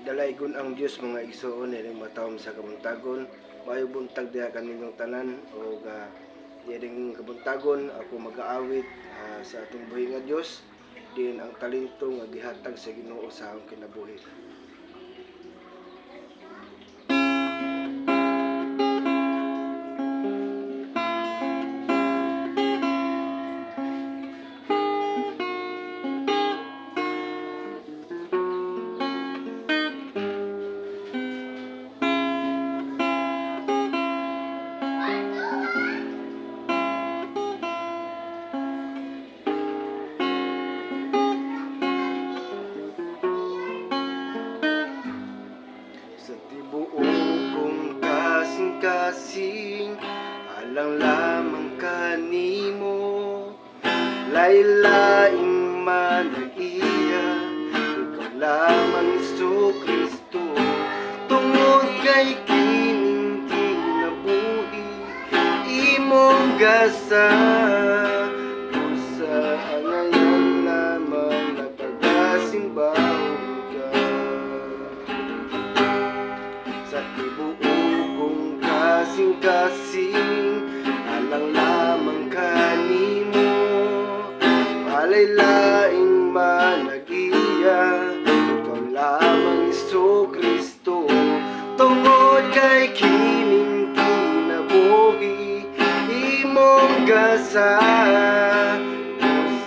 Dalaygon ang Dios mga igsoon ining matawom sa kabuntagon. Mayo buntag diha kaninyong tanan o ga diring kabuntagon ako mag-aawit ah, sa atong buhi nga Dios din ang talento nga gihatag sa Ginoo sa akong kinabuhi. Kasing-kasing Alang lamang kanimo Laylaing manag-iya Ikaw lamang Iso Kristo. Tungod kay kining kinabuhi Imong gasa kasing-kasing alang lamang kanimo malaylaing managiya ikaw lamang Iso Kristo. Tungod kay kining kinabuhi imong gasa.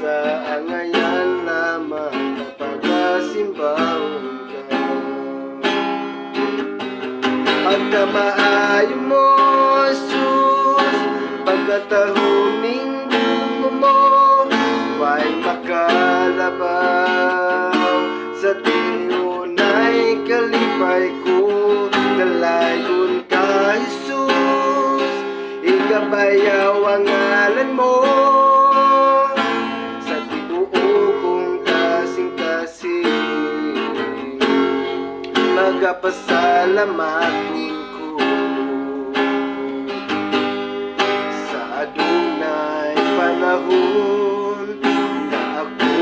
Sa angayan lamang napagasimbaw ka Pagkatahuning dumo mo Huwag makalabaw? Sa tinunay kalipay ko Dalayon ka, Jesus. Ikabayaw ang ngalan mo. Sa tibuong kasing-kasing Magapasalamat ko panahon Na ako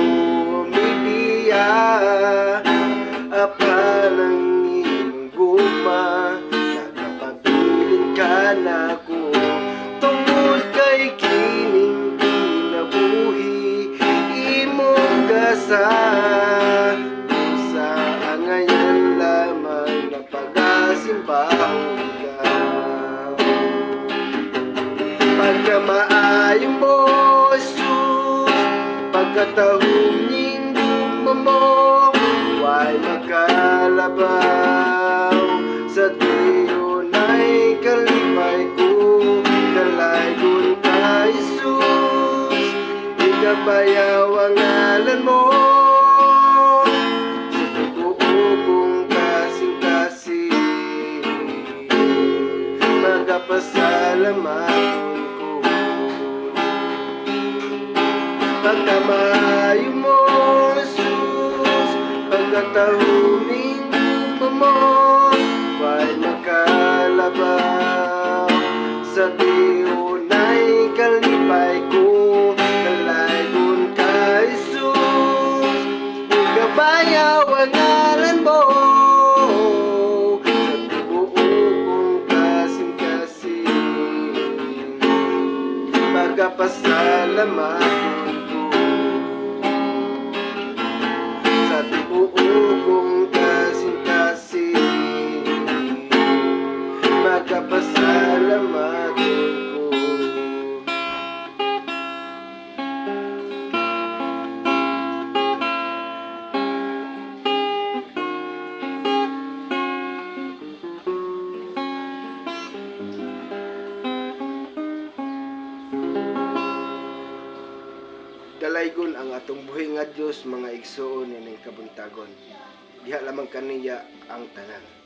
mibiya Apan ang imong guma Nagapabilin ka na ko Tungod kay kining kinabuhi Imong gasa. Sa angayan lamang na pag-asimbaw ka Pagka maayo mo, Pagkatahuming dumo mo Huwag makalabaw Sa tiyunay kalipay ko Dalaygon ka, Jesus. Ikabayaw ang ngalan mo. Sa tibuong kasing-kasing Magapasalamat Pagkamayo mo, Jesus. Pagkatahuming dumo mo Huwag makalabaw Sa tiyunay kalipay ko Dalaygon ka, Jesus. Gabayaw ang ngalan mo. Sa tibuong Dalaygon ang atong buhi nga Dios mga igsoon ining kabuntagon. Diha lamang kaniya ang tanan.